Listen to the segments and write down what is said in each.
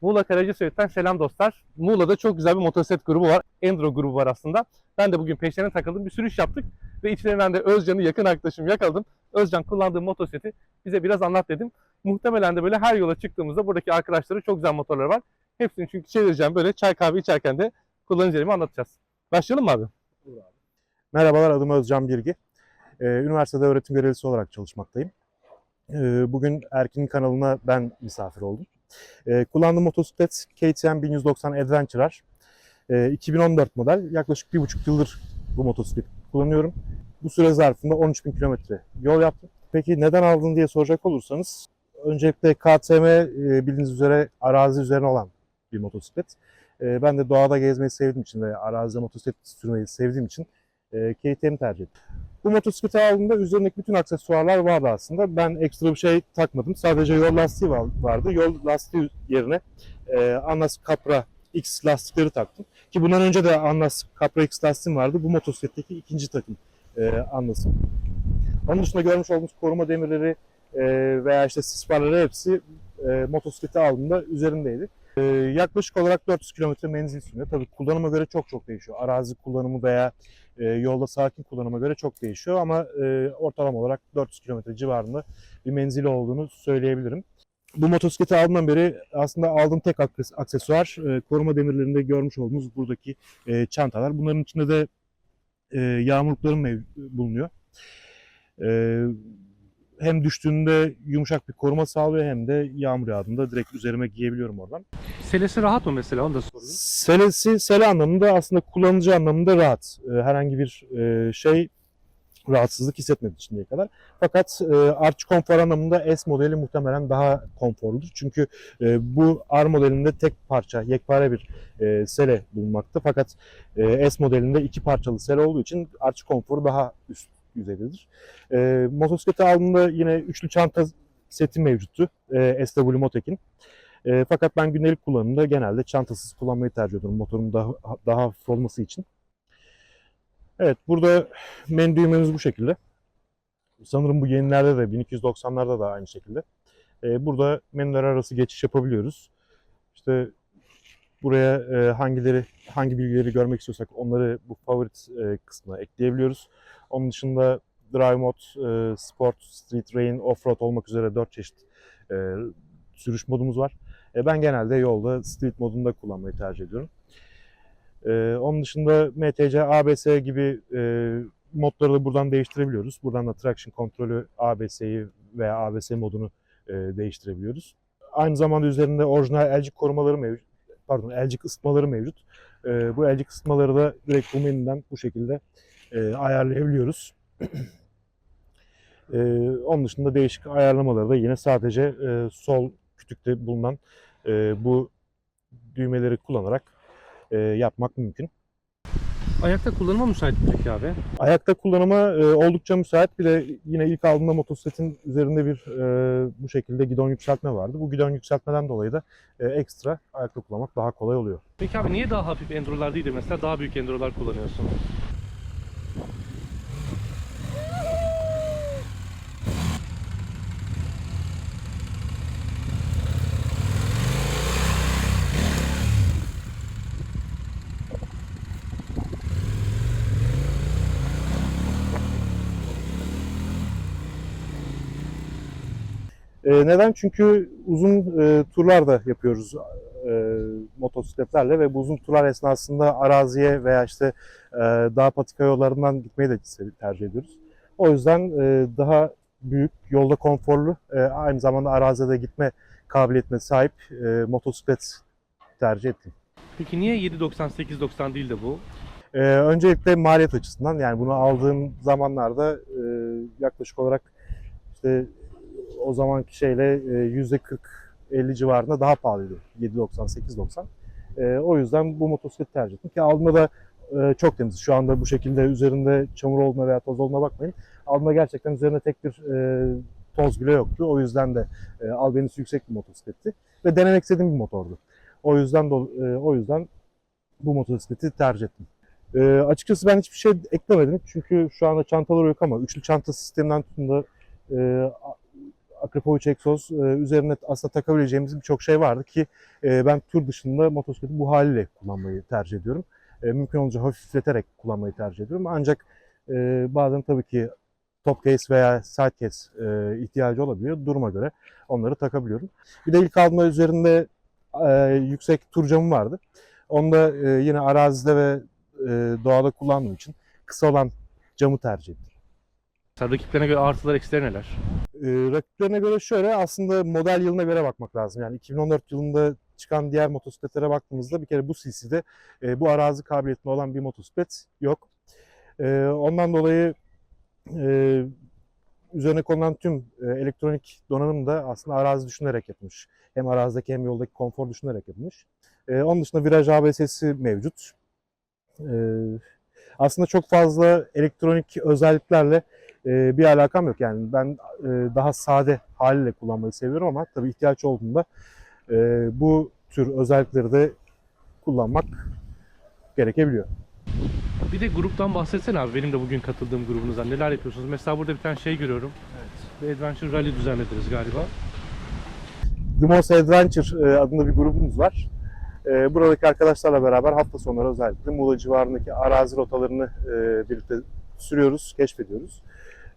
Muğla Karacasöy'den selam dostlar. Muğla'da çok güzel bir motosiklet grubu var. Enduro grubu var aslında. Ben de bugün peşlerine takıldım. Bir sürüş yaptık. Ve içlerinden de Özcan'ı yakın arkadaşım yakaladım. Özcan kullandığı motosikleti bize biraz anlat dedim. Muhtemelen de böyle her yola çıktığımızda buradaki arkadaşları çok güzel motorları var. Hepsini çünkü çevireceğim böyle çay kahve içerken de kullanıcılarıma anlatacağız. Başlayalım mı abi? Merhabalar adım Özcan Birgi. Ee, üniversitede öğretim görevlisi olarak çalışmaktayım. Ee, bugün Erkin'in kanalına ben misafir oldum. Ee, kullandığım motosiklet KTM 1190 Adventurer. Ee, 2014 model. Yaklaşık bir buçuk yıldır bu motosikleti kullanıyorum. Bu süre zarfında 13.000 kilometre yol yaptım. Peki neden aldın diye soracak olursanız, öncelikle KTM e, bildiğiniz üzere arazi üzerine olan bir motosiklet. Ee, ben de doğada gezmeyi sevdiğim için ve arazide motosiklet sürmeyi sevdiğim için e, KTM tercih ettim. Bu motosikleti aldığımda üzerindeki bütün aksesuarlar vardı aslında. Ben ekstra bir şey takmadım. Sadece yol lastiği var- vardı. Yol lastiği yerine e, Anlas Capra X lastikleri taktım. Ki bundan önce de Anlas Capra X lastiğim vardı. Bu motosikletteki ikinci takım e, Anlas'ım. Onun dışında görmüş olduğunuz koruma demirleri e, veya işte sis farları hepsi e, motosikleti aldığımda üzerindeydi. E, yaklaşık olarak 400 kilometre menzil sürüyor. Tabii kullanıma göre çok çok değişiyor. Arazi kullanımı veya e, yolda sakin kullanıma göre çok değişiyor ama e, ortalama olarak 400 kilometre civarında bir menzili olduğunu söyleyebilirim. Bu motosikleti aldığımdan beri aslında aldığım tek akses- aksesuar e, koruma demirlerinde görmüş olduğunuz buradaki e, çantalar. Bunların içinde de e, yağmurluklarım bulunuyor. E, hem düştüğünde yumuşak bir koruma sağlıyor hem de yağmur yağdığında direkt üzerime giyebiliyorum oradan. Selesi rahat mı mesela onu da sorayım. Selesi, sele anlamında aslında kullanıcı anlamında rahat. Ee, herhangi bir e, şey rahatsızlık hissetmedi şimdiye kadar. Fakat e, artçı konfor anlamında S modeli muhtemelen daha konforludur. Çünkü e, bu R modelinde tek parça, yekpare bir e, sele bulunmakta. Fakat e, S modelinde iki parçalı sele olduğu için artçı konforu daha üst düzeydedir. E, motosikleti aldığımda yine üçlü çanta seti mevcuttu. E, SW Motek'in. E, fakat ben gündelik kullanımda genelde çantasız kullanmayı tercih ediyorum motorun daha, daha hafif olması için. Evet burada menü düğmemiz bu şekilde. Sanırım bu yenilerde de 1290'larda da aynı şekilde. E, burada menüler arası geçiş yapabiliyoruz. İşte buraya e, hangileri hangi bilgileri görmek istiyorsak onları bu favorit e, kısmına ekleyebiliyoruz. Onun dışında Drive Mode, e, Sport, Street, Rain, Offroad olmak üzere 4 çeşit e, sürüş modumuz var. E, ben genelde yolda street modunda kullanmayı tercih ediyorum. E, onun dışında MTC, ABS gibi e, modları da buradan değiştirebiliyoruz. Buradan da traction kontrolü ABS'yi veya ABS modunu e, değiştirebiliyoruz. Aynı zamanda üzerinde orijinal elcik korumaları mevcut. Pardon, elcik ısıtmaları mevcut. E, bu elcik ısıtmaları da direkt bu menüden bu şekilde e, ayarlayabiliyoruz. e, onun dışında değişik ayarlamaları da yine sadece e, sol kütükte bulunan e, bu düğmeleri kullanarak e, yapmak mümkün. Ayakta kullanıma müsait mi peki abi? Ayakta kullanıma e, oldukça müsait. Bir de yine ilk aldığımda motosikletin üzerinde bir e, bu şekilde gidon yükseltme vardı. Bu gidon yükseltmeden dolayı da e, ekstra ayakta kullanmak daha kolay oluyor. Peki abi niye daha hafif endurolar değil de mesela daha büyük endurolar kullanıyorsun? E, neden? Çünkü uzun e, turlar da yapıyoruz e, motosikletlerle ve bu uzun turlar esnasında araziye veya işte e, dağ patika yollarından gitmeyi de tercih ediyoruz. O yüzden e, daha büyük, yolda konforlu, e, aynı zamanda arazide gitme kabiliyetine sahip e, motosiklet tercih ettim. Peki niye 790 890 değil de bu? Ee, öncelikle maliyet açısından yani bunu aldığım zamanlarda e, yaklaşık olarak işte o zamanki şeyle e, yüzde 40-50 civarında daha pahalıydı. 7.90-8.90. E, o yüzden bu motosikleti tercih ettim ki aldığımda da e, çok temiz. Şu anda bu şekilde üzerinde çamur olduğuna veya toz olduğuna bakmayın. Aldığımda gerçekten üzerinde tek bir e, toz bile yoktu. O yüzden de e, albenisi yüksek bir motosikletti ve denemek istediğim bir motordu. O yüzden do- e, o yüzden bu motosikleti tercih ettim. Ee, açıkçası ben hiçbir şey eklemedim çünkü şu anda çantalar yok ama üçlü çanta sisteminden tutun da e, Akrapovic egzoz e, üzerine aslında takabileceğimiz birçok şey vardı ki e, ben tur dışında motosikleti bu haliyle kullanmayı tercih ediyorum. E, mümkün olunca hafifleterek kullanmayı tercih ediyorum. Ancak e, bazen tabii ki top case veya side case e, ihtiyacı olabiliyor. Duruma göre onları takabiliyorum. Bir de ilk aldığımda üzerinde yüksek tur camı vardı. Onu da yine arazide ve doğada kullandığım için kısa olan camı tercih ettim. Mesela rakiplerine göre artılar eksileri neler? E, rakiplerine göre şöyle aslında model yılına göre bakmak lazım. Yani 2014 yılında çıkan diğer motosikletlere baktığımızda bir kere bu CC'de e, bu arazi kabiliyetinde olan bir motosiklet yok. E, ondan dolayı e, üzerine konulan tüm e, elektronik donanım da aslında arazi düşünerek yapılmış. Hem arazideki hem yoldaki konfor düşünerek yapılmış. E, onun dışında viraj ABS'si mevcut. E, aslında çok fazla elektronik özelliklerle e, bir alakam yok. Yani ben e, daha sade haliyle kullanmayı seviyorum ama tabii ihtiyaç olduğunda e, bu tür özellikleri de kullanmak gerekebiliyor. Bir de gruptan bahsetsene abi benim de bugün katıldığım grubunuzdan neler yapıyorsunuz? Mesela burada bir tane şey görüyorum. Bir Adventure Rally düzenlediniz galiba. The Most Adventure e, adında bir grubumuz var. Buradaki arkadaşlarla beraber hafta sonları özellikle Muğla civarındaki arazi rotalarını birlikte sürüyoruz, keşfediyoruz.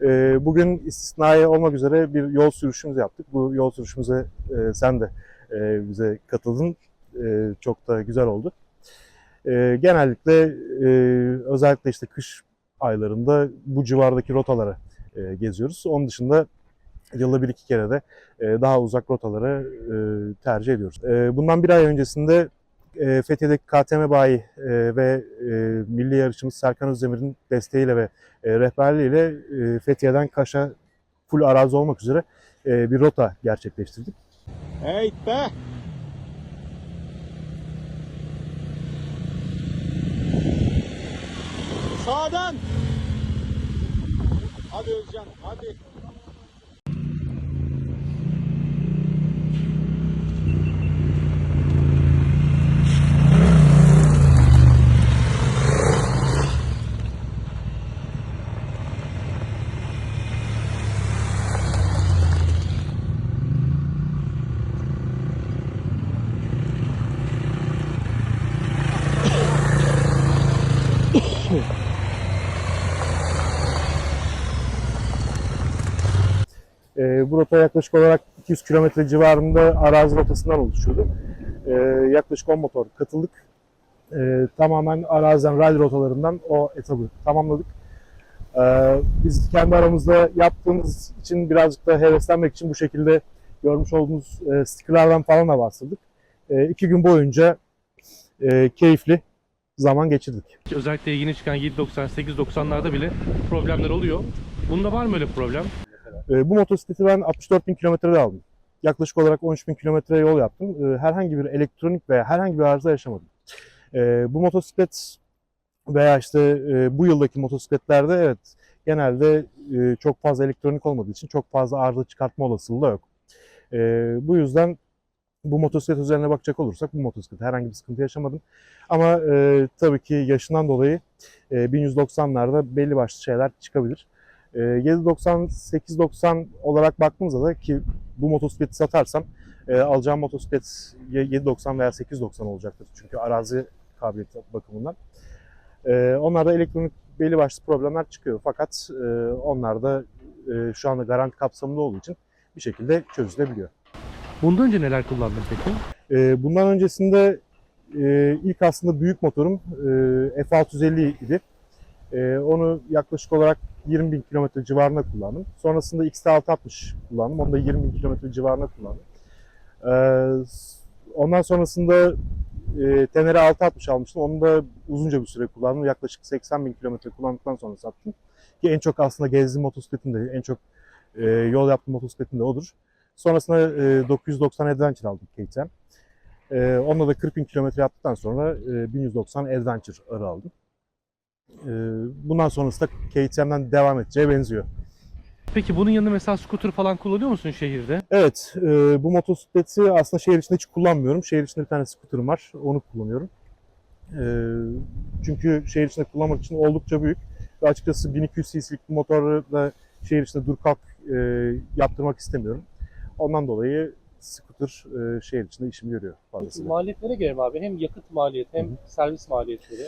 E, Bugün istisnai olmak üzere bir yol sürüşümüz yaptık. Bu yol sürüşümüze e, sen de e, bize katıldın. E, Çok da güzel oldu. E, Genellikle e, özellikle işte kış aylarında bu civardaki rotaları e, geziyoruz. Onun dışında yılda bir iki kere de e, daha uzak rotaları e, tercih ediyoruz. E, Bundan bir ay öncesinde e, Fethiye'deki KTM Bayi e, ve e, milli yarışımız Serkan Özdemir'in desteğiyle ve e, rehberliğiyle e, Fethiye'den Kaş'a full arazi olmak üzere e, bir rota gerçekleştirdik. Hey be! Sağdan! Hadi Özcan, hadi. E, bu rota yaklaşık olarak 200 kilometre civarında arazi rotasından oluşuyordu. E, yaklaşık 10 motor katıldık. E, tamamen araziden rally rotalarından o etabı tamamladık. E, biz kendi aramızda yaptığımız için birazcık da heveslenmek için bu şekilde görmüş olduğunuz e, stickerlardan falan da bastırdık. E, iki gün boyunca e, keyifli zaman geçirdik. Özellikle yeni çıkan 790, 890'larda bile problemler oluyor. Bunda var mı öyle problem? E, bu motosikleti ben 64 bin kilometrede aldım. Yaklaşık olarak 13 bin kilometre yol yaptım. E, herhangi bir elektronik veya herhangi bir arıza yaşamadım. E, bu motosiklet veya işte e, bu yıldaki motosikletlerde evet genelde e, çok fazla elektronik olmadığı için çok fazla arıza çıkartma olasılığı da yok. E, bu yüzden bu motosiklet üzerine bakacak olursak bu motosiklet herhangi bir sıkıntı yaşamadım. Ama e, tabii ki yaşından dolayı e, 1190'larda belli başlı şeyler çıkabilir. E, 790-890 olarak baktığımızda da ki bu motosikleti satarsam e, alacağım motosiklet ya 790 veya 890 olacaktır. Çünkü arazi kabiliyeti bakımından. E, onlarda elektronik belli başlı problemler çıkıyor. Fakat e, onlar da e, şu anda garanti kapsamında olduğu için bir şekilde çözülebiliyor. Bundan önce neler kullandın peki? E, bundan öncesinde e, ilk aslında büyük motorum e, F650 idi. E, onu yaklaşık olarak 20 bin kilometre civarında kullandım. Sonrasında XT660 kullandım. Onu da 20 bin kilometre civarında kullandım. E, ondan sonrasında e, Tenere 660 almıştım. Onu da uzunca bir süre kullandım. Yaklaşık 80 bin kilometre kullandıktan sonra sattım. Ki en çok aslında gezdiğim motosikletim de, en çok e, yol yaptığım motosikletim de odur. Sonrasında e, 990 Adventure aldım KTM. E, onunla da 40 bin kilometre yaptıktan sonra e, 1190 Adventure arı aldım. E, bundan sonrası da KTM'den devam edeceğe benziyor. Peki bunun yanında mesela scooter falan kullanıyor musun şehirde? Evet, e, bu motosikleti aslında şehir içinde hiç kullanmıyorum. Şehir içinde bir tane scooter'ım var, onu kullanıyorum. E, çünkü şehir içinde kullanmak için oldukça büyük. Ve açıkçası 1200 cc'lik bir motoru da şehir içinde dur kalk e, yaptırmak istemiyorum. Ondan dolayı scooter e, şehir içinde işimi görüyor fazlasıyla. Maliyetlere gelelim abi. Hem yakıt maliyeti hem Hı servis maliyetleri.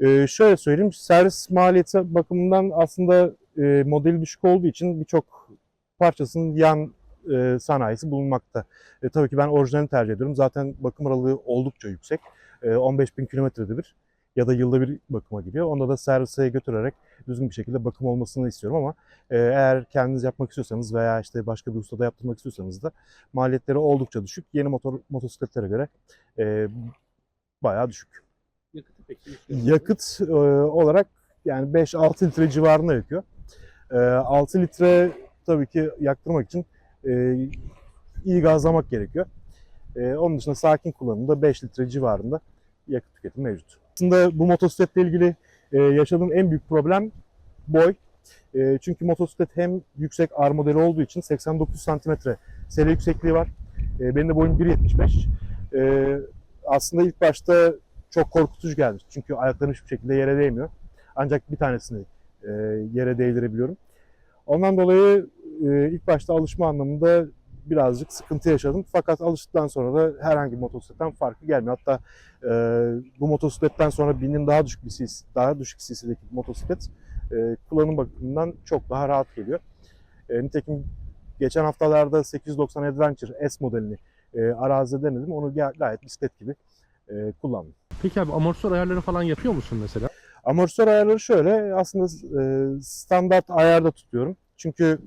Ee, şöyle söyleyeyim, servis maliyeti bakımından aslında e, modeli düşük olduğu için birçok parçasının yan e, sanayisi bulunmakta. E, tabii ki ben orijinalini tercih ediyorum. Zaten bakım aralığı oldukça yüksek. E, 15 bin kilometrede bir ya da yılda bir bakıma gidiyor. Onda da servise götürerek düzgün bir şekilde bakım olmasını istiyorum ama e, eğer kendiniz yapmak istiyorsanız veya işte başka bir ustada yaptırmak istiyorsanız da maliyetleri oldukça düşük. Yeni motor motosikletlere göre e, bayağı düşük. Yakıt e, olarak yani 5-6 litre civarında yakıyor. E, 6 litre tabii ki yaktırmak için e, iyi gazlamak gerekiyor. E, onun dışında sakin kullanımda 5 litre civarında yakıt tüketimi mevcut. Aslında bu motosikletle ilgili e, yaşadığım en büyük problem boy. E, çünkü motosiklet hem yüksek R modeli olduğu için 89 santimetre sele yüksekliği var. E, benim de boyum 1.75. E, aslında ilk başta çok korkutucu gelmiş. Çünkü ayaklarım hiçbir şekilde yere değmiyor. Ancak bir tanesini e, yere değdirebiliyorum. Ondan dolayı e, ilk başta alışma anlamında birazcık sıkıntı yaşadım. Fakat alıştıktan sonra da herhangi bir motosikletten farkı gelmiyor. Hatta e, bu motosikletten sonra bindiğim daha düşük bir CC, daha düşük CC'deki motosiklet e, kullanım bakımından çok daha rahat geliyor. E, nitekim geçen haftalarda 890 Adventure S modelini e, arazide denedim. Onu ga- gayet bisiklet gibi e, kullandım. Peki abi amortisör ayarları falan yapıyor musun mesela? Amortisör ayarları şöyle aslında e, standart ayarda tutuyorum. Çünkü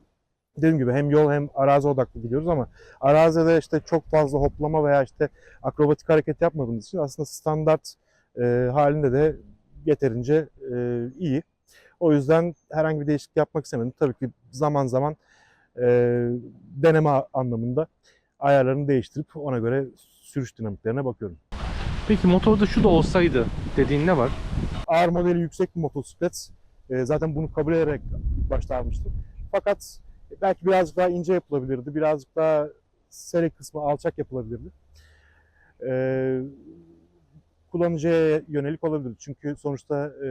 dediğim gibi hem yol hem arazi odaklı gidiyoruz ama arazide işte çok fazla hoplama veya işte akrobatik hareket yapmadığımız için aslında standart e, halinde de yeterince e, iyi. O yüzden herhangi bir değişiklik yapmak istemedim. Tabii ki zaman zaman e, deneme anlamında ayarlarını değiştirip ona göre sürüş dinamiklerine bakıyorum. Peki motorda şu da olsaydı dediğin ne var? ağır modeli yüksek bir motosiklet. E, zaten bunu kabul ederek başta almıştım. Fakat belki birazcık daha ince yapılabilirdi. Birazcık daha sele kısmı alçak yapılabilirdi. E, kullanıcıya yönelik olabilir. Çünkü sonuçta e,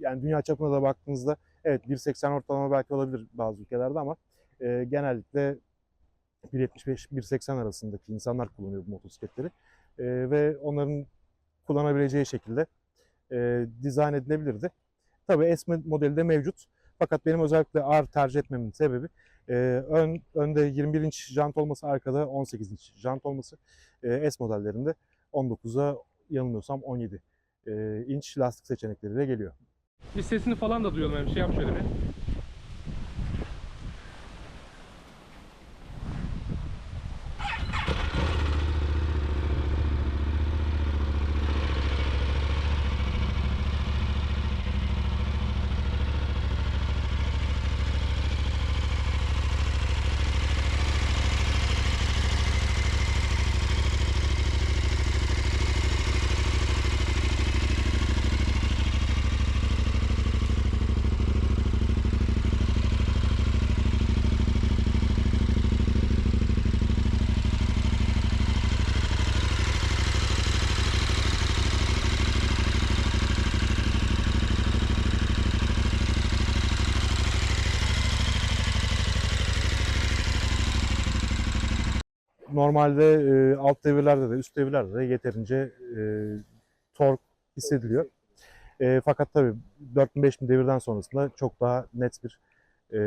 yani dünya çapına da baktığınızda evet 1.80 ortalama belki olabilir bazı ülkelerde ama e, genellikle 1.75-1.80 arasındaki insanlar kullanıyor bu motosikletleri. E, ve onların kullanabileceği şekilde e, dizayn edilebilirdi. Tabii S modeli de mevcut. Fakat benim özellikle R tercih etmemin sebebi e, ön önde 21 inç jant olması, arkada 18 inç jant olması. E, S modellerinde 19'a yanılmıyorsam 17 e, inç lastik seçenekleriyle geliyor. Bir sesini falan da duyalım. Bir şey yap şöyle bir. Normalde e, alt devirlerde de üst devirlerde de yeterince e, tork hissediliyor. E, fakat tabii 4000-5000 devirden sonrasında çok daha net bir e,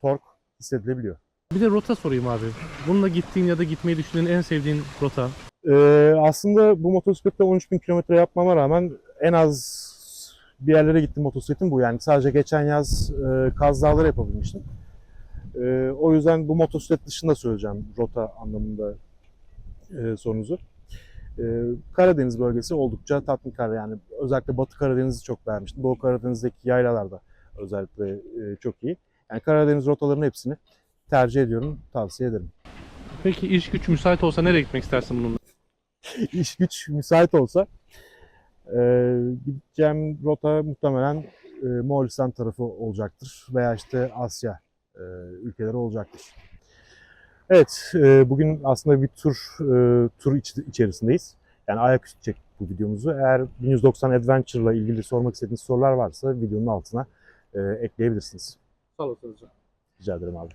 tork hissedilebiliyor. Bir de rota sorayım abi. Bununla gittiğin ya da gitmeyi düşündüğün en sevdiğin rota. Ee, aslında bu motosikletle 13.000 kilometre yapmama rağmen en az bir yerlere gittim motosikletim bu. Yani sadece geçen yaz e, Kaz Dağları yapabilmiştim. E, o yüzden bu motosiklet dışında söyleyeceğim rota anlamında e, sorunuzu. E, Karadeniz bölgesi oldukça tatminkar. Yani özellikle Batı Karadeniz'i çok beğenmiştim. Doğu Karadeniz'deki yaylalar da özellikle e, çok iyi. Yani Karadeniz rotalarının hepsini tercih ediyorum, tavsiye ederim. Peki iş güç müsait olsa nereye gitmek istersin bununla? iş güç müsait olsa e, gideceğim rota muhtemelen e, Moğolistan tarafı olacaktır veya işte Asya ülkeleri olacaktır. Evet, e, bugün aslında bir tur e, tur iç- içerisindeyiz. Yani ayaküstü çektik bu videomuzu. Eğer 1190 Adventure ile ilgili sormak istediğiniz sorular varsa videonun altına e, ekleyebilirsiniz. Sağ olasın hocam. Rica ederim abi.